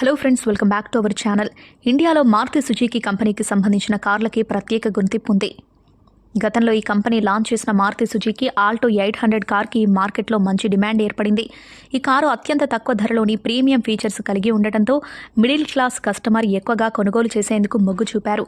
Hello friends welcome back to our channel ఇండియాలో Maruti Suzuki కంపెనీకి సంబంధించిన కార్లకి ప్రత్యేక గుర్తింపు ఉంది. గతంలో ఈ కంపెనీ లాంచ్ చేసిన Maruti Suzuki Alto eight hundred కార్కి మార్కెట్లో మంచి డిమాండ్ ఏర్పడింది. ఈ కారు అత్యంత తక్కువ ధరలోని ప్రీమియం ఫీచర్స్ కలిగి ఉండటంతో మిడిల్ క్లాస్ కస్టమర్ ఎక్కువగా కొనుగోలు చేసేందుకు మొగ్గు చూపారు.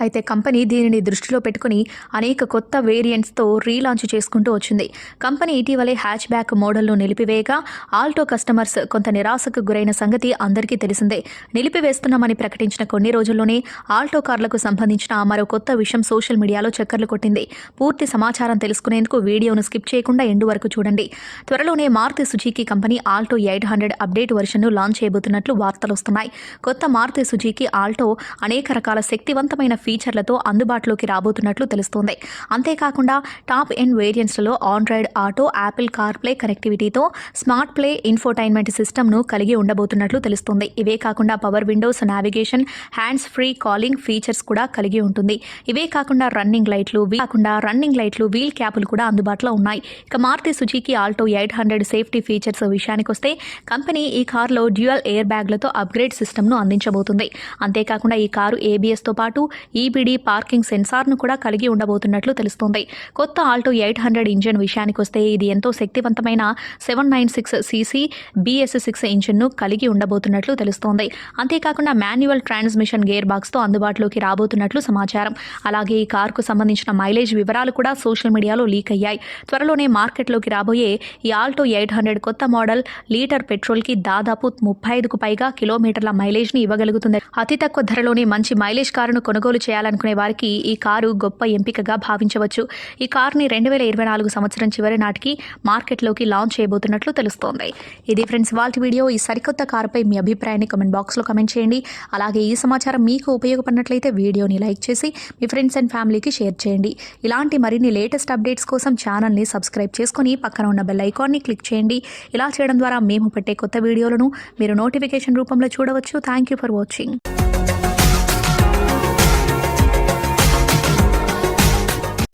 అయితే కంపెనీ దీనిని దృష్టిలో పెట్టుకుని అనేక కొత్త వేరియంట్స్తో రీలాంచ్ చేసుకుంటూ వచ్చింది. కంపెనీ ఇటీవలే హ్యాచ్ బ్యాక్ మోడల్ను నిలిపివేయగా ఆల్టో కస్టమర్స్ కొంత నిరాశకు గురైన సంగతి అందరికీ తెలిసిందే. నిలిపివేస్తున్నామని ప్రకటించిన కొన్ని రోజుల్లోనే ఆల్టో కార్లకు సంబంధించిన మరో కొత్త విషయం సోషల్ మీడియాలో చక్కర్లు కొట్టింది. పూర్తి సమాచారం తెలుసుకునేందుకు వీడియోను స్కిప్ చేయకుండా ఎండు వరకు చూడండి. త్వరలోనే Maruti Suzuki company Alto eight hundred update వర్షన్ను launch చేయబోతున్నట్లు వార్తలు వస్తున్నాయి. కొత్త మారుతి సుజీకి ఆల్టో అనేక రకాల శక్తివంతమైన ఫీచర్లతో అందుబాటులోకి రాబోతున్నట్లు తెలుస్తోంది. అంతేకాకుండా టాప్ ఎన్ వేరియంట్స్లో Android Auto Apple car play కనెక్టివిటీతో స్మార్ట్ ప్లే ఇన్ఫోటైన్మెంట్ సిస్టమ్ను కలిగి ఉండబోతున్నట్లు తెలుస్తోంది. ఇవే కాకుండా power windows navigation hands free calling features కూడా కలిగి ఉంటుంది. ఇవే కాకుండా రన్నింగ్ లైట్లు కాకుండా రన్నింగ్ లైట్లు వీల్ క్యాపులు కూడా అందుబాటులో ఉన్నాయి. ఇక Maruti Suzuki Alto eight hundred safety features విషయానికి వస్తే కంపెనీ ఈ కారులో డ్యూయల్ ఎయిర్ బ్యాగ్లతో అప్గ్రేడ్ సిస్టమ్ను అందించబోతుంది. అంతేకాకుండా ఈ కారు ఏబిఎస్తో పాటు ఈబీడీ పార్కింగ్ సెన్సార్ను కూడా కలిగి ఉండబోతున్నట్లు తెలుస్తోంది. కొత్త ఆల్టో ఎయిట్ హండ్రెడ్ ఇంజిన్ విషయానికి వస్తే ఇది ఎంతో శక్తివంతమైన seven nine six CC BS six ఇంజిన్ను కలిగి ఉండబోతున్నట్లు తెలుస్తోంది. అంతేకాకుండా మాన్యువల్ ట్రాన్స్మిషన్ గేర్ బాక్స్తో అందుబాటులోకి రాబోతున్నట్లు సమాచారం. అలాగే ఈ కారుకు సంబంధించిన మైలేజ్ వివరాలు కూడా సోషల్ మీడియాలో లీక్ అయ్యాయి. త్వరలోనే మార్కెట్లోకి రాబోయే ఈ ఆల్టో ఎయిట్ హండ్రెడ్ కొత్త మోడల్ లీటర్ పెట్రోల్కి దాదాపు ముప్పై ఐదుకు పైగా కిలోమీటర్ల మైలేజ్ని ఇవ్వగలుగుతుంది. అతి తక్కువ ధరలోనే మంచి మైలేజ్ కారును కొనుగోలు చేయాలనుకునే వారికి ఈ కారు గొప్ప ఎంపికగా భావించవచ్చు. ఈ కార్ని రెండు వేల ఇరవై నాలుగు సంవత్సరం చివరి నాటికి మార్కెట్లోకి లాంచ్ చేయబోతున్నట్లు తెలుస్తోంది. ఇది ఫ్రెండ్స్ వాల్ట్ వీడియో. ఈ సరికొత్త కారుపై మీ అభిప్రాయాన్ని కమెంట్ బాక్స్లో కమెంట్ చేయండి. అలాగే ఈ సమాచారం మీకు ఉపయోగపడినట్లయితే వీడియోని లైక్ చేసి మీ ఫ్రెండ్స్ అండ్ ఫ్యామిలీకి షేర్ చేయండి. ఇలాంటి మరిన్ని లేటెస్ట్ అప్డేట్స్ కోసం ఛానల్ని సబ్స్క్రైబ్ చేసుకొని పక్కన ఉన్న బెల్ ఐకాన్ని క్లిక్ చేయండి. ఇలా చేయడం ద్వారా మేము పెట్టే కొత్త వీడియోలను మీరు నోటిఫికేషన్ రూపంలో చూడవచ్చు. Thank you for watching.